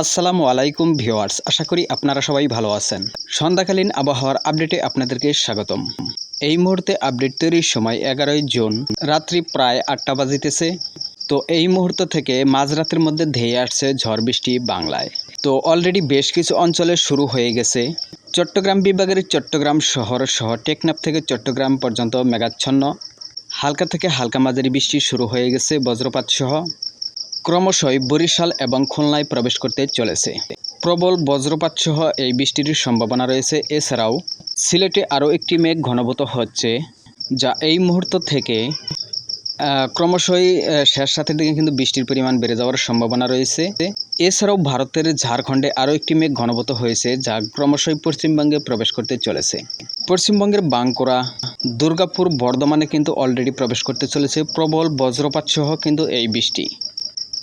আসসালামু আলাইকুম ভিউয়ার্স, আশা করি আপনারা সবাই ভালো আছেন। সন্ধ্যাকালীন আবহাওয়ার আপডেটে আপনাদেরকে স্বাগতম। এই মুহূর্তে আপডেট তৈরির সময় এগারোই জুন, রাত্রি প্রায় আটটা বাজিতেছে। তো এই মুহূর্ত থেকে মাঝরাতের মধ্যে ধেয়ে আসছে ঝড় বৃষ্টি বাংলায়। তো অলরেডি বেশ কিছু অঞ্চলে শুরু হয়ে গেছে। চট্টগ্রাম বিভাগের চট্টগ্রাম শহর সহ টেকনাফ থেকে চট্টগ্রাম পর্যন্ত মেঘাচ্ছন্ন। হালকা থেকে হালকা মাঝারি বৃষ্টি শুরু হয়ে গেছে বজ্রপাত সহ। ক্রমশই বরিশাল এবং খুলনায় প্রবেশ করতে চলেছে। প্রবল বজ্রপাত সহ এই বৃষ্টির সম্ভাবনা রয়েছে। এছাড়াও, সিলেটে আরও একটি মেঘ ঘনীভূত হচ্ছে, যা এই মুহূর্ত থেকে ক্রমশই শেষ রাতের দিকে কিন্তু বৃষ্টির পরিমাণ বেড়ে যাওয়ার সম্ভাবনা রয়েছে। এছাড়াও ভারতের ঝাড়খণ্ডে আরও একটি মেঘ ঘনীভূত হয়েছে, যা ক্রমশই পশ্চিমবঙ্গে প্রবেশ করতে চলেছে। পশ্চিমবঙ্গের বাঁকুড়া, দুর্গাপুর, বর্ধমানে কিন্তু অলরেডি প্রবেশ করতে চলেছে। প্রবল বজ্রপাত সহ কিন্তু এই বৃষ্টি।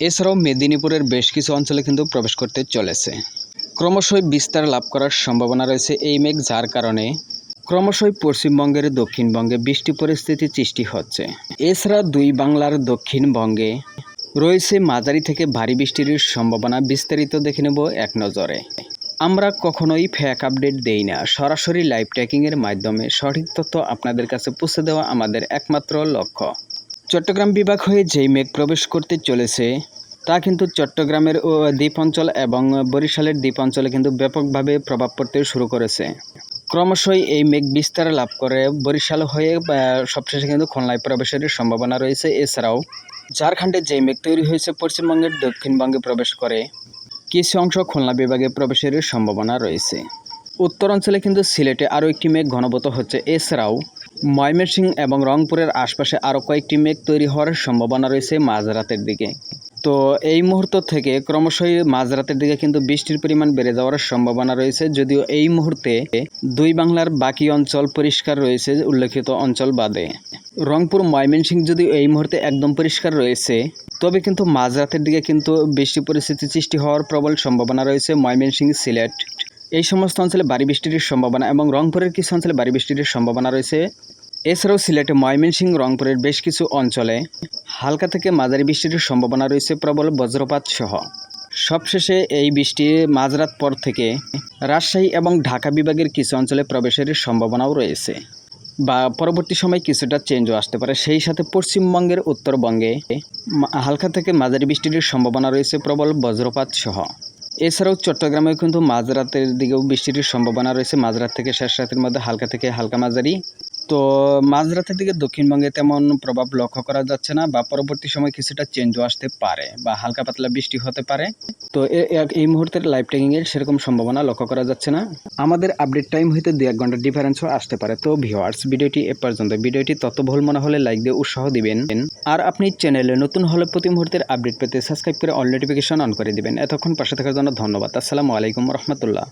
এছাড়াও মেদিনীপুরের বেশ কিছু অঞ্চলে কিন্তু প্রবেশ করতে চলেছে। ক্রমশই বিস্তার লাভ করার সম্ভাবনা রয়েছে এই মেঘ, যার কারণে ক্রমশই পশ্চিমবঙ্গের দক্ষিণবঙ্গে বৃষ্টি পরিস্থিতি সৃষ্টি হচ্ছে। এছাড়া দুই বাংলার দক্ষিণবঙ্গে রয়েছে মাঝারি থেকে ভারী বৃষ্টির সম্ভাবনা, বিস্তারিত দেখে নেব এক নজরে। আমরা কখনোই ফ্যাক আপডেট দেই না, সরাসরি লাইভ ট্র্যাকিংয়ের মাধ্যমে সঠিক তথ্য আপনাদের কাছে পৌঁছে দেওয়া আমাদের একমাত্র লক্ষ্য। চট্টগ্রাম বিভাগ হয়ে যেই মেঘ প্রবেশ করতে চলেছে, তা কিন্তু চট্টগ্রামের দ্বীপ অঞ্চল এবং বরিশালের দ্বীপ অঞ্চলে কিন্তু ব্যাপকভাবে প্রভাব পড়তে শুরু করেছে। ক্রমশই এই মেঘ বিস্তার লাভ করে বরিশাল হয়ে সবশেষে কিন্তু খুলনায় প্রবেশের সম্ভাবনা রয়েছে। এছাড়াও ঝাড়খণ্ডে যেই মেঘ তৈরি হয়েছে, পশ্চিমবঙ্গের দক্ষিণবঙ্গে প্রবেশ করে, কিছু অংশ খুলনা বিভাগে প্রবেশের সম্ভাবনা রয়েছে। উত্তর অঞ্চলে কিন্তু সিলেটে আরও একটি মেঘ ঘনীভূত হচ্ছে। এছাড়াও ময়মনসিংহ এবং রংপুরের আশপাশে আরও কয়েকটি মেঘ তৈরি হওয়ার সম্ভাবনা রয়েছে মাঝরাতের দিকে। তো এই মুহূর্ত থেকে ক্রমশই মাঝরাতের দিকে কিন্তু বৃষ্টির পরিমাণ বেড়ে যাওয়ার সম্ভাবনা রয়েছে। যদিও এই মুহূর্তে দুই বাংলার বাকি অঞ্চল পরিষ্কার রয়েছে, উল্লেখিত অঞ্চল বাদে। রংপুর ময়মনসিংহ যদি এই মুহূর্তে একদম পরিষ্কার রয়েছে, তবে কিন্তু মাঝরাতের দিকে কিন্তু বৃষ্টি পরিস্থিতি সৃষ্টি হওয়ার প্রবল সম্ভাবনা রয়েছে ময়মনসিংহ সিলেট এই সমস্ত অঞ্চলে ভারী বৃষ্টির সম্ভাবনা এবং রংপুরের কিছু অঞ্চলে ভারী বৃষ্টির সম্ভাবনা রয়েছে। এছাড়াও সিলেটে ময়মনসিংহ, রংপুরের বেশ কিছু অঞ্চলে হালকা থেকে মাঝারি বৃষ্টির সম্ভাবনা রয়েছে প্রবল বজ্রপাত সহ। সবশেষে এই বৃষ্টি মাঝরাত পর থেকে রাজশাহী এবং ঢাকা বিভাগের কিছু অঞ্চলে প্রবেশের সম্ভাবনাও রয়েছে বা পরবর্তী সময় কিছুটা চেঞ্জও আসতে পারে। সেই সাথে পশ্চিমবঙ্গের উত্তরবঙ্গে হালকা থেকে মাঝারি বৃষ্টির সম্ভাবনা রয়েছে প্রবল বজ্রপাত সহ। এছাড়াও চট্টগ্রামে কিন্তু মাঝরাতের দিকেও বৃষ্টির সম্ভাবনা রয়েছে। মাঝরাত থেকে শেষ রাতের মধ্যে হালকা থেকে হালকা মাঝারি। তো মাঝরাতের দিকে দক্ষিণবঙ্গে তেমন প্রভাব লক্ষ্য করা যাচ্ছে না বা পরবর্তী সময় কিছুটা চেঞ্জও আসতে পারে বা হালকা পাতলা বৃষ্টি হতে পারে। তো এই মুহূর্তের লাইভ ট্রেকিংয়ের সেরকম সম্ভাবনা লক্ষ্য করা যাচ্ছে না। আমাদের আপডেট টাইম হইতে দু এক ঘণ্টার ডিফারেন্সও আসতে পারে। তো ভিওয়ার্স ভিডিওটি এ পর্যন্ত। ভিডিওটি ততবহুল মনে হলে লাইক দিয়ে উৎসাহ দিবেন। আর আপনি চ্যানেলে নতুন হলে প্রতি মুহূর্তের আপডেট পেতে সাবস্ক্রাইব করে অল নোটিফিকেশন অন করে দিবেন। এতক্ষণ পাশে থাকার জন্য ধন্যবাদ। আসসালামু আলাইকুম রহমতুল্লাহ।